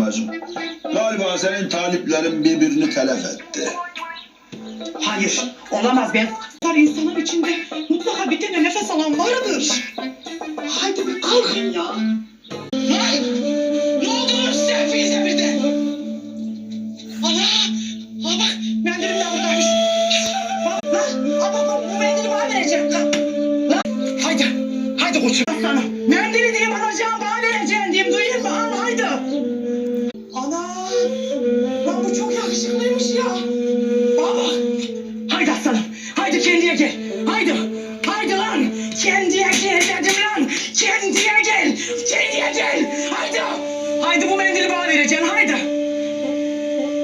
bacım. Galiba senin taliplerin birbirini telef etti. Hayır, olamaz ben. Her insanın içinde mutlaka bir tane nefes alan vardır. Haydi bir kalkın ya. Vay! Ne oldu size Fize? Allah! Mendilim de buradaymış. Bak, bak, bu mendili bana verecek. Haydi, haydi koçum. Sana. Ne Haydi kendiye gel. Haydi. Haydi lan. Kendiye gel dedim lan. Kendiye gel. Kendiye gel. Haydi. Haydi bu mendili bana vereceksin. Haydi.